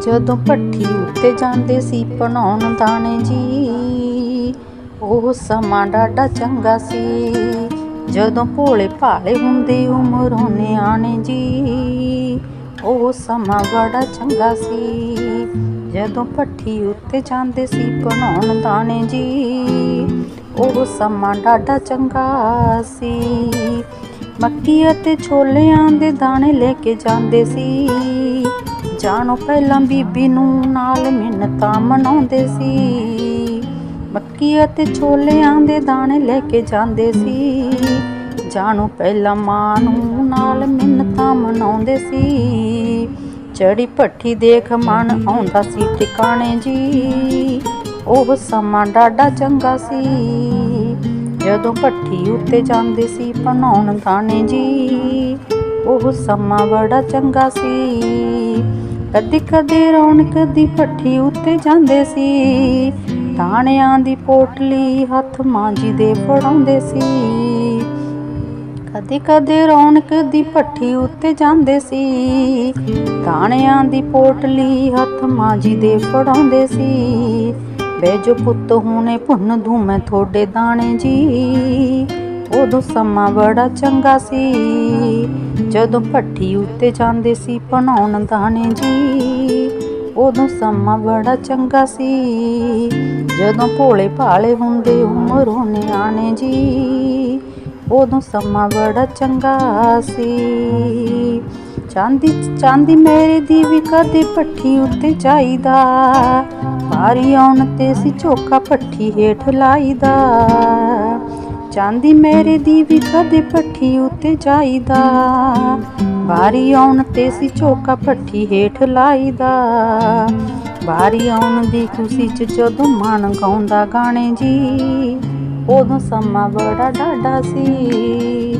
ਜਦੋਂ ਭੱਠੀ ਉੱਤੇ ਜਾਂਦੇ ਸੀ ਬਣਾਉਣ ਦਾਣੇ ਜੀ, ਉਹ ਸਮਾਂ ਡਾਡਾ ਚੰਗਾ ਸੀ। ਜਦੋਂ ਭੋਲੇ ਭਾਲੇ ਹੁੰਦੇ ਉਮਰੋਂ ਨਿਆਣੇ ਜੀ, ਉਹ ਸਮਾਂ ਬੜਾ ਚੰਗਾ ਸੀ। ਜਦੋਂ ਭੱਠੀ ਉੱਤੇ ਜਾਂਦੇ ਸੀ ਬਣਾਉਣ ਦਾਣੇ ਜੀ, ਉਹ ਸਮਾਂ ਡਾਡਾ ਚੰਗਾ ਸੀ। ਮੱਕੀ ਅਤੇ ਛੋਲਿਆਂ ਦੇ ਦਾਣੇ ਲੈ ਕੇ ਜਾਂਦੇ ਸੀ। ਜਾਣੋ ਪਹਿਲਾਂ ਬੀਬੀ ਨੂੰ ਨਾਲ ਮਿੰਨਤਾਂ ਮਨਾਉਂਦੇ ਸੀ। ਮੱਕੀ ਅਤੇ ਛੋਲਿਆਂ ਦੇ ਦਾਣੇ ਲੈ ਕੇ ਜਾਂਦੇ ਸੀ। ਜਾਣੋ ਪਹਿਲਾਂ ਮਾਂ ਨੂੰ ਨਾਲ ਮਿੰਨਤਾਂ ਮਨਾਉਂਦੇ ਸੀ। ਚੜੀ ਭੱਠੀ ਦੇਖ ਮਨ ਆਉਂਦਾ ਸੀ ਟਿਕਾਣੇ ਜੀ। ਉਹ ਸਮਾਂ ਡਾਡਾ ਚੰਗਾ ਸੀ। ਜਦੋਂ ਭੱਠੀ ਉੱਤੇ ਜਾਂਦੇ ਸੀ ਬਣਾਉਣ ਦਾਣੇ ਜੀ, ਉਹ ਸਮਾਂ ਬੜਾ ਚੰਗਾ ਸੀ। ਕਦੀ ਕਦੇ ਰੌਣਕ ਦੀ ਭੱਠੀ ਉੱਤੇ ਜਾਂਦੇ ਸੀ, ਦਾਣਿਆਂ ਦੀ ਪੋਟਲੀ ਹੱਥ ਮਾਂਜੀ ਦੇ ਫੜਾਉਂਦੇ ਸੀ। ਕਦੇ ਕਦੇ ਰੌਣਕ ਦੀ ਭੱਠੀ ਉੱਤੇ ਜਾਂਦੇ ਸੀ, ਦਾਣਿਆਂ ਦੀ ਪੋਟਲੀ ਹੱਥ ਮਾਂਜੀ ਦੇ ਫੜਾਉਂਦੇ ਸੀ। ਬੇ ਜੋ ਪੁੱਤ ਹੁਣੇ ਭੁੰਨ ਦੂੰ ਮੈਂ ਤੁਹਾਡੇ ਦਾਣੇ ਜੀ। ਉਦੋਂ ਸਮਾਂ ਬੜਾ ਚੰਗਾ ਸੀ, ਜਦੋਂ ਭੱਠੀ ਉੱਤੇ ਜਾਂਦੇ ਸੀ ਬਣਾਉਣ ਦਾਣੇ ਜੀ। ਉਦੋਂ ਸਮਾਂ ਬੜਾ ਚੰਗਾ ਸੀ, ਜਦੋਂ ਭੋਲੇ ਭਾਲੇ ਹੁੰਦੇ ਉਮਰੋਂ ਨਿਆਣੇ ਜੀ। ਉਦੋਂ ਸਮਾਂ ਬੜਾ ਚੰਗਾ ਸੀ। ਚਾਂਦੀ ਚਾਂਦੀ ਮੇਰੇ ਦੀ ਵੀ ਕਦੇ ਭੱਠੀ ਉੱਤੇ ਚਾਹੀਦਾ। ਵਾਰੀ ਆਉਣ ਤੇ ਸੀ ਝੋਕਾ ਭੱਠੀ ਹੇਠ ਲਾਈਦਾ। ਚਾਂਦੀ ਮੇਰੇ ਦੀ ਵੀ ਕਦੇ ਭੱਠੀ ਉੱਤੇ ਜਾਈਦਾ। ਵਾਰੀ ਆਉਣ ਤੇ ਸੀ ਝੋਕਾ ਭੱਠੀ ਹੇਠ ਲਾਈਦਾ। ਵਾਰੀ ਆਉਣ ਦੀ ਖੁਸ਼ੀ ਚ ਜਦੋਂ ਮਨ ਗਾਉਂਦਾ ਗਾਣੇ ਜੀ, ਉਦੋਂ ਸਮਾਂ ਬੜਾ ਡਾਡਾ ਸੀ।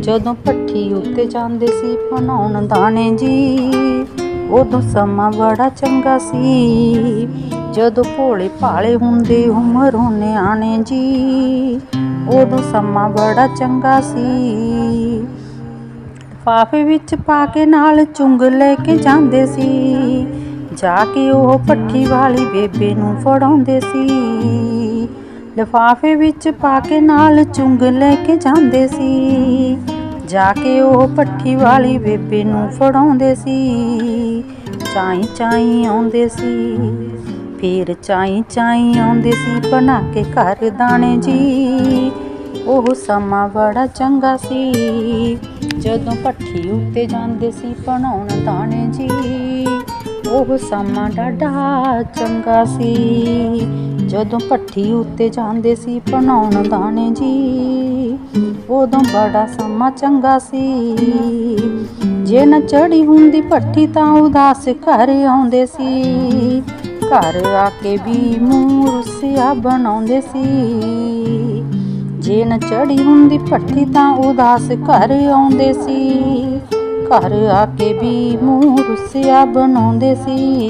ਜਦੋਂ ਭੱਠੀ ਉੱਤੇ ਜਾਂਦੇ ਸੀ ਬਣਾਉਣ ਦਾਣੇ ਜੀ, ਉਦੋਂ ਸਮਾਂ ਬੜਾ ਚੰਗਾ ਸੀ। ਜਦੋਂ ਭੋਲੇ ਭਾਲੇ ਹੁੰਦੇ ਉਮਰੋਂ ਨਿਆਣੇ ਜੀ, ਉਦੋਂ ਸਮਾਂ ਬੜਾ ਚੰਗਾ ਸੀ। ਲਿਫਾਫੇ ਵਿੱਚ ਪਾ ਕੇ ਨਾਲ ਚੁੰਗ ਲੈ ਕੇ ਜਾਂਦੇ ਸੀ। ਜਾ ਕੇ ਉਹ ਭੱਠੀ ਵਾਲੀ ਬੇਬੇ ਨੂੰ ਫੜਾਉਂਦੇ ਸੀ। ਲਿਫਾਫੇ ਵਿੱਚ ਪਾ ਕੇ ਨਾਲ ਚੁੰਗ ਲੈ ਕੇ ਜਾਂਦੇ ਸੀ। ਜਾ ਕੇ ਉਹ ਭੱਠੀ ਵਾਲੀ ਬੇਬੇ ਨੂੰ ਫੜਾਉਂਦੇ ਸੀ। ਚਾਈ ਚਾਈ ਆਉਂਦੇ ਸੀ। ਫੇਰ ਚਾਈ ਚਾਈ ਆਉਂਦੇ ਸੀ ਬਣਾ ਕੇ ਘਰ ਦਾਣੇ ਜੀ। ਉਹ ਸਮਾਂ ਬੜਾ ਚੰਗਾ ਸੀ। ਜਦੋਂ ਭੱਠੀ ਉੱਤੇ ਜਾਂਦੇ ਸੀ ਬਣਾਉਣ ਦਾਣੇ ਜੀ, ਉਹ ਸਮਾਂ ਡਾਡਾ ਚੰਗਾ ਸੀ। ਜਦੋਂ ਭੱਠੀ ਉੱਤੇ ਜਾਂਦੇ ਸੀ ਬਣਾਉਣ ਦਾਣੇ ਜੀ, ਉਦੋਂ ਬੜਾ ਸਮਾਂ ਚੰਗਾ ਸੀ। ਜੇ ਨਾ ਚੜੀ ਹੁੰਦੀ ਭੱਠੀ ਤਾਂ ਉਦਾਸ ਘਰ ਆਉਂਦੇ ਸੀ। ਘਰ ਆ ਕੇ ਵੀ ਮੂੰਹ ਰੁੱਸਿਆ ਬਣਾਉਂਦੇ ਸੀ। ਜੇ ਨਾ ਚੜੀ ਹੁੰਦੀ ਭੱਠੀ ਤਾਂ ਉਦਾਸ ਘਰ ਆਉਂਦੇ ਸੀ। ਘਰ ਆ ਕੇ ਵੀ ਮੂੰਹ ਰੁੱਸਿਆ ਬਣਾਉਂਦੇ ਸੀ।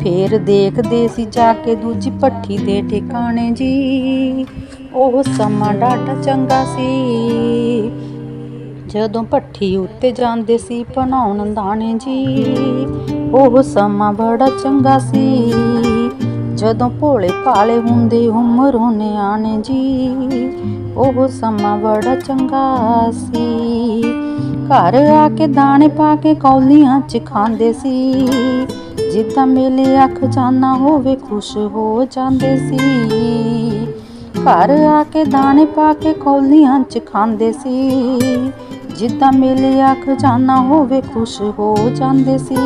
ਫੇਰ ਦੇਖਦੇ ਸੀ ਜਾ ਕੇ ਦੂਜੀ ਭੱਠੀ ਦੇ ਠਿਕਾਣੇ ਜੀ। ਉਹ ਸਮਾਂ ਡਾਟਾ ਚੰਗਾ ਸੀ। ਜਦੋਂ ਭੱਠੀ ਉੱਤੇ ਜਾਂਦੇ ਸੀ ਬਣਾਉਣ ਦਾਣੇ ਜੀ, ਉਹ ਸਮਾਂ ਬੜਾ ਚੰਗਾ ਸੀ। ਜਦੋਂ ਭੋਲੇ ਭਾਲੇ ਹੁੰਦੇ ਉਮਰੋਂ ਨਿਆਣੇ ਜੀ, ਉਹ ਸਮਾਂ ਬੜਾ ਚੰਗਾ ਸੀ। ਘਰ ਆ ਕੇ ਦਾਣੇ ਪਾ ਕੇ ਕੌਲੀਆਂ 'ਚ ਖਾਂਦੇ ਸੀ। ਜਿੱਦਾਂ ਮੇਲੇ ਅੱਖ ਜਾਨਾ ਹੋਵੇ ਖੁਸ਼ ਹੋ ਜਾਂਦੇ ਸੀ। ਘਰ ਆ ਕੇ ਦਾਣੇ ਪਾ ਕੇ ਕੌਲੀਆਂ 'ਚ ਖਾਂਦੇ ਸੀ। ਜਿੱਦਾਂ ਮੇਲੇ ਅੱਖ ਜਾਨਾ ਹੋਵੇ ਖੁਸ਼ ਹੋ ਜਾਂਦੇ ਸੀ।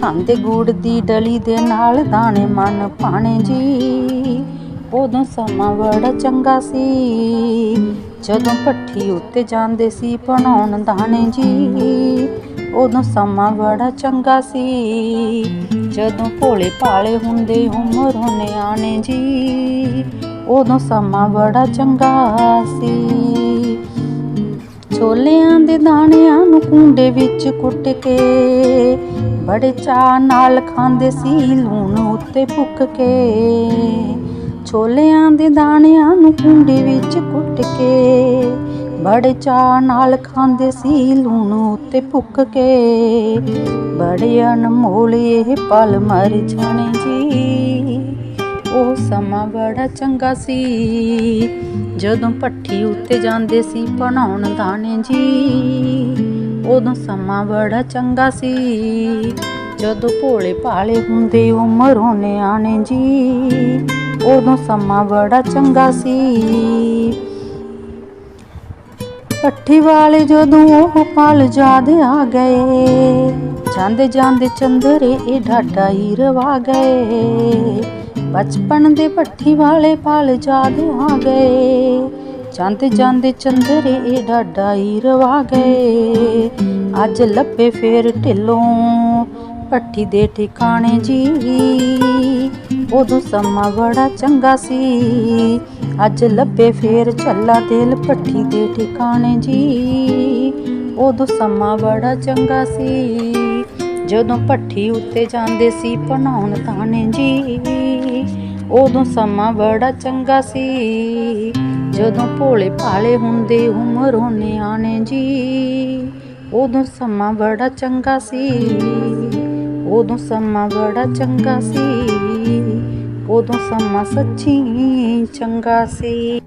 ਖਾਂਦੇ ਗੁੜ ਦੀ ਡਲੀ ਦੇ ਨਾਲ ਦਾਣੇ ਮਨ ਪਾਣੇ ਜੀ। ਉਦੋਂ ਸਮਾਂ ਬੜਾ ਚੰਗਾ ਸੀ। ਜਦੋਂ ਭੱਠੀ ਉੱਤੇ ਜਾਂਦੇ ਸੀ ਬਣਾਉਣ ਦਾਣੇ ਜੀ। ਉਦੋਂ ਸਮਾਂ ਬੜਾ ਚੰਗਾ ਸੀ। ਜਦੋਂ ਭੋਲੇ ਭਾਲੇ ਹੁੰਦੇ ਉਮਰ ਉਮਰੋਂ ਆਣੇ ਜੀ। ਉਦੋਂ ਸਮਾਂ ਬੜਾ ਚੰਗਾ ਸੀ। ਛੋਲਿਆਂ ਦੇ ਦਾਣਿਆਂ ਨੂੰ ਕੁੰਡੇ ਵਿੱਚ ਕੁੱਟ ਕੇ ਬੜੇ ਚਾਅ ਨਾਲ ਖਾਂਦੇ ਸੀ ਲੂਣ ਉੱਤੇ ਭੁੱਕ ਕੇ। ਛੋਲਿਆਂ ਦੇ ਦਾਣਿਆਂ ਨੂੰ ਕੁੰਡੇ ਵਿੱਚ ਕੁੱਟ ਕੇ ਬੜੇ ਚਾਅ ਨਾਲ ਖਾਂਦੇ ਸੀ ਲੂਣ ਉੱਤੇ ਭੁੱਕ ਕੇ। ਬੜੇ ਅਨਮੋਲ ਇਹ ਪਲ ਮਰ ਜਾਣੇ ਜੀ। ਉਹ ਸਮਾਂ ਬੜਾ ਚੰਗਾ ਸੀ। ਜਦੋਂ ਭੱਠੀ ਉੱਤੇ ਜਾਂਦੇ ਸੀ ਬਣਾਉਣ ਦਾਣੇ ਜੀ, ਉਦੋਂ ਸਮਾਂ ਬੜਾ ਚੰਗਾ ਸੀ। ਜਦੋਂ ਭੋਲੇ ਭਾਲੇ ਹੁੰਦੇ ਉਮਰੋਂ ਨਿਆਣੇ ਜੀ, ਉਦੋਂ ਸਮਾਂ ਬੜਾ ਚੰਗਾ ਸੀ। ਪੱਠੀ ਵਾਲੇ ਜਦੋਂ ਉਹ ਪਲ ਯਾਦ ਆ ਗਏ, ਜਾਂਦੇ ਜਾਂਦੇ ਚੰਦਰੇ ਇਹ ਢਾਡਾ ਹੀ ਰਵਾ ਗਏ। ਬਚਪਨ ਦੇ ਭੱਠੀ ਵਾਲੇ ਪਲ ਯਾਦ ਆ ਗਏ। ਜਾਂਦੇ ਜਾਂਦੇ ਚੰਦਰੇ ਇਹ ਢਾਡਾ ਹੀ ਰਵਾ ਗਏ। ਅੱਜ ਲੱਭੇ ਫੇਰ ਢਿੱਲੋਂ ਪੱਠੀ ਦੇ ਠਿਕਾਣੇ ਜੀ। ਉਦੋਂ ਸਮਾਂ ਬੜਾ ਚੰਗਾ ਸੀ। ਅੱਜ ਲੱਭੇ ਫੇਰ ਚੱਲਾ ਦਿਲ ਪੱਠੀ ਦੇ ਠਿਕਾਣੇ ਜੀ। ਉਦੋਂ ਸਮਾਂ ਬੜਾ ਚੰਗਾ ਸੀ। ਜਦੋਂ ਭੱਠੀ ਉੱਤੇ ਜਾਂਦੇ ਸੀ ਬਣਾਉਣ ਤਾਣੇ ਜੀ, ਉਦੋਂ ਸਮਾਂ ਬੜਾ ਚੰਗਾ ਸੀ। ਜਦੋਂ ਭੋਲੇ ਭਾਲੇ ਹੁੰਦੇ ਉਮਰੋਂ ਨਿਆਣੇ ਜੀ, ਉਦੋਂ ਸਮਾਂ ਬੜਾ ਚੰਗਾ ਸੀ। ਉਦੋਂ ਸਮਾਂ ਬੜਾ ਚੰਗਾ ਸੀ, ਉਦੋਂ ਸਮਾਂ ਸੱਚੀ ਚੰਗਾ ਸੀ।